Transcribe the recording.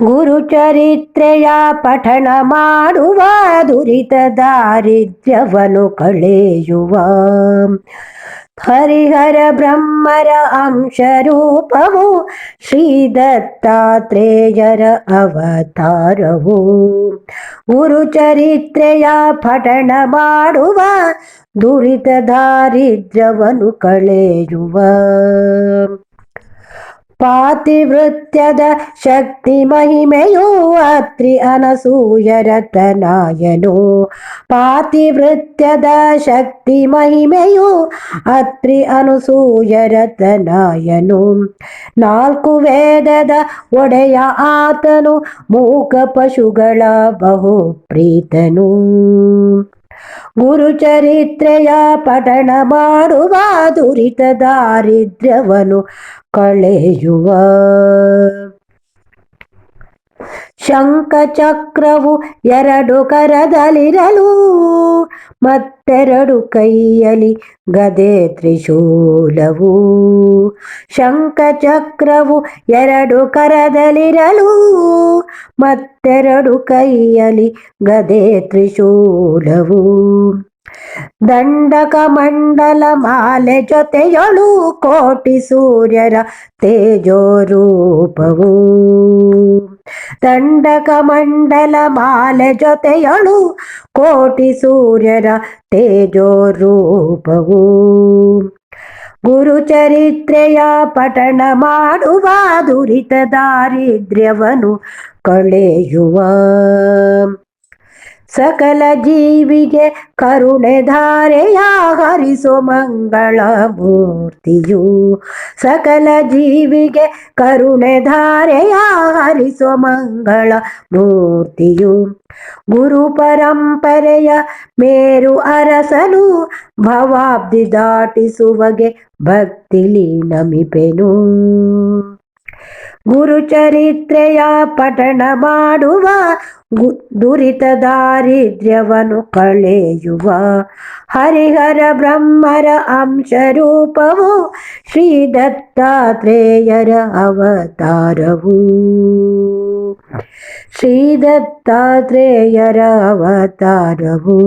ಗುರುಚರಿತ್ರೆಯ ಪಠಣ ಮಾಡುವ ದುರಿತ ದಾರಿದ್ರ್ಯವನ್ನು ಕಳೆಯುವ ಹರಿಹರ ಬ್ರಹ್ಮರ ಅಂಶರೂಪವು ಶ್ರೀ ದತ್ತಾತ್ರೇಯರ ಅವತಾರವು ಗುರುಚರಿತ್ರೆಯ ಪಠಣ ಮಾಡುವ ದುರಿತ ದಾರಿದ್ರ್ಯವನ್ನು ಕಳೆಯುವ ಪಾತಿವೃತ್ಯದ ಶಕ್ತಿ ಮಹಿಮೆಯು ಅತ್ರಿ ಅನಸೂಯರತನಾಯನು ಪಾತಿವೃತ್ಯದ ಶಕ್ತಿ ಮಹಿಮೆಯು ಅತ್ರಿ ಅನಸೂಯರತನಾಯನು ನಾಲ್ಕು ವೇದದ ಒಡೆಯ ಆತನು ಮೂಕ ಪಶುಗಳ ಬಹು ಪ್ರೀತನು ಗುರುಚರಿತ್ರೆಯ ಪಠಣ ಮಾಡುವ ದುರಿತ ದಾರಿದ್ರ್ಯವನ್ನು ಕಳೆಯುವ. ಶಂಖಚಕ್ರವು ಎರಡು ಕರದಲ್ಲಿರಲು ಮತ್ತೆರಡು ಕೈಯಲ್ಲಿ ಗದೆ ತ್ರಿಶೂಲವು ಶಂಖಚಕ್ರವು ಎರಡು ಕರದಲ್ಲಿರಲು ಮತ್ತೆರಡು ಕೈಯಲ್ಲಿ ಗದೆ ತ್ರಿಶೂಲವು ದಂಡಕ ಮಂಡಲ ಮಾಲೆ ಜೊತೆಯೊಳು ಕೋಟಿ ಸೂರ್ಯರ ತೇಜೋರೂಪವು ದಂಡಕ ಮಂಡಲ ಮಾಲೆ ಜೊತೆಯಳು ಕೋಟಿ ಸೂರ್ಯರ ತೇಜೋ ರೂಪವು ಗುರುಚರಿತ್ರೆಯ ಪಠಣ ಮಾಡುವ ದುರಿತ ದಾರಿದ್ರ್ಯವನು ಕಳೆಯುವ. ಸಕಲ ಜೀವಿಗೆ ಕರುಣೆ ಧಾರೆಯ ಹರಿಸೋ ಮಂಗಳ ಮೂರ್ತಿಯು. ಸಕಲ ಜೀವಿಗೆ ಕರುಣೆ ಧಾರೆಯ ಹರಿಸೋ ಮಂಗಳ ಮೂರ್ತಿಯು. ಗುರು ಪರಂಪರೆಯ ಮೇರು ಅರಸನು ಭವಾಬ್ದಿ ದಾಟಿಸುವಗೆ ಭಕ್ತಿಲಿ ನಮಿಪೆನು ಗುರುಚರಿತ್ರೆಯ ಪಠಣ ಮಾಡುವ ದುರಿತ ದಾರಿದ್ರ್ಯವನ್ನು ಕಳೆಯುವ ಹರಿಹರ ಬ್ರಹ್ಮರ ಅಂಶ ರೂಪವು ಶ್ರೀ ದತ್ತಾತ್ರೇಯರ ಅವತಾರವು. ಶ್ರೀ ದತ್ತಾತ್ರೇಯರ ಅವತಾರವು.